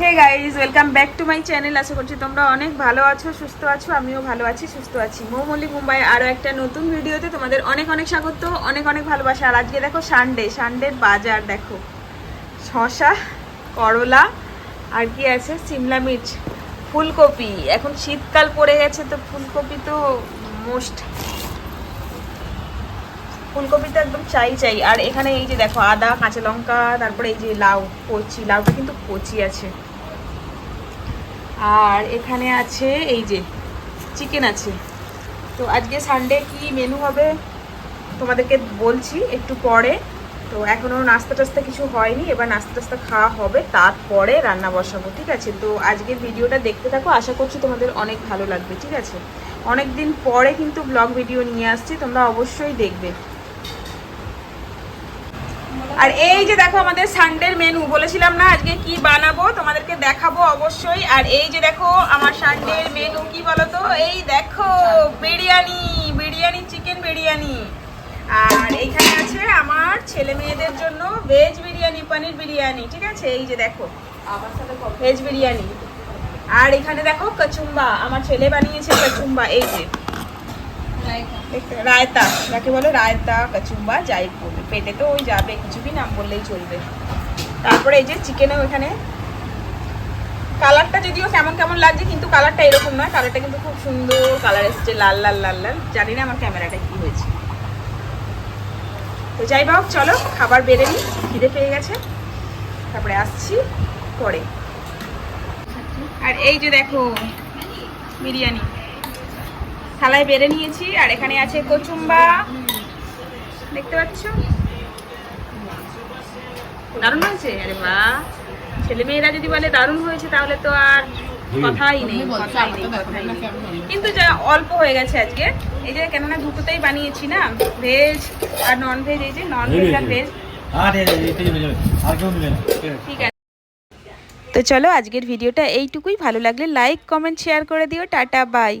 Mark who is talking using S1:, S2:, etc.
S1: Hey guys welcome back to my channel আশা করছি তোমরা অনেক ভালো আছো, সুস্থ আছো, আমিও ভালো আছি, সুস্থ আছি। মৌমল্লিক মুম্বাই আরও একটা নতুন ভিডিওতে তোমাদের অনেক অনেক স্বাগত, অনেক অনেক ভালোবাসা। আর আজকে দেখো সানডে সানডের বাজার দেখো। শশা করলা, আর কি আছে? সিমলা মির্চ, ফুলকপি। এখন শীতকাল পড়ে গেছে তো ফুলকপি তো মোস্ট ফুলকপি তো একদম চাই চাই। আর এখানে এই যে দেখো আদা, কাঁচা লঙ্কা, তারপরে এই যে লাউ, কচি, লাউটা কিন্তু কচি আছে। আর এখানে আছে এই যে চিকেন আছে। তো আজকে সানডে কি মেনু হবে? তোমাদেরকে বলছি একটু পরে। তো এখনও নাস্তা টাস্তা কিছু হয়নি, এবার নাস্তা টাস্তা খাওয়া হবে, তারপরে রান্না বসাবো, ঠিক আছে? তো আজকের ভিডিওটা দেখতে থাকো, আশা করছি তোমাদের অনেক ভালো লাগবে, ঠিক আছে? অনেক দিন পরে কিন্তু ব্লগ ভিডিও নিয়ে আসছি, তোমরা অবশ্যই দেখবে। আর এই যে দেখো আমাদের সানডের মেনু বলেছিলাম না আজকে কি বানাবো? তোমাদেরকে দেখাবো অবশ্যই। আর এই যে দেখো আমার সানডের মেনু কি বলো তো এই দেখো, বিরিয়ানি বিরিয়ানি চিকেন বিরিয়ানি। আর এইখানে আছে আমার ছেলে মেয়েদের জন্য ভেজ বিরিয়ানি, পনির বিরিয়ানি, ঠিক আছে? এই যে দেখো ভেজ বিরিয়ানি। আর এখানে দেখো কচুম্বা, আমার ছেলে বানিয়েছে কচুম্বা, এই যে। রায়তা। যাকে বলে রায়তা, কচুম্বা যাই বলবে পেটে তো ওই যাবে কিছু বি নাম বললেই চলবে। তারপরে এই যে চিকেনেও এখানে কালারটা যদিও কেমন কেমন লাগছে, কিন্তু কালারটা এরকম নয়। কালারটা কিন্তু খুব সুন্দর কালার এসেছে, লাল লাল লাল লাল। জানি না আমার ক্যামেরাটা কি হয়েছে। তো যাই হোক, চলো, খাবার বেড়ে নিই, খিদে পেয়ে গেছে। তারপরে আসছি পরে। আর এই যে দেখো, বিরিয়ানি। থালায় বেড়ে নিয়েছি আর এখানে আছে কচুম্বা। দেখতে পাচ্ছ? দারুণ হয়েছে? আরে বাহ! ছেলে মেয়েরা যদি বলে দারুণ হয়েছে তাহলে তো আর কথাই নেই কথাই নেই কথাই নেই। কিন্তু যা অল্প হয়ে গেছে আজকে। এই যে কেননা দুটোতেই বানিয়েছি না ভেজ আর নন ভেজ এই যে নন ভেজ আর ভেজ
S2: হ্যাঁ
S1: ঠিক আছে। তো চলো আজকের ভিডিওটা এইটুকুই। ভালো লাগলে লাইক কমেন্ট শেয়ার করে দিও। Tata bye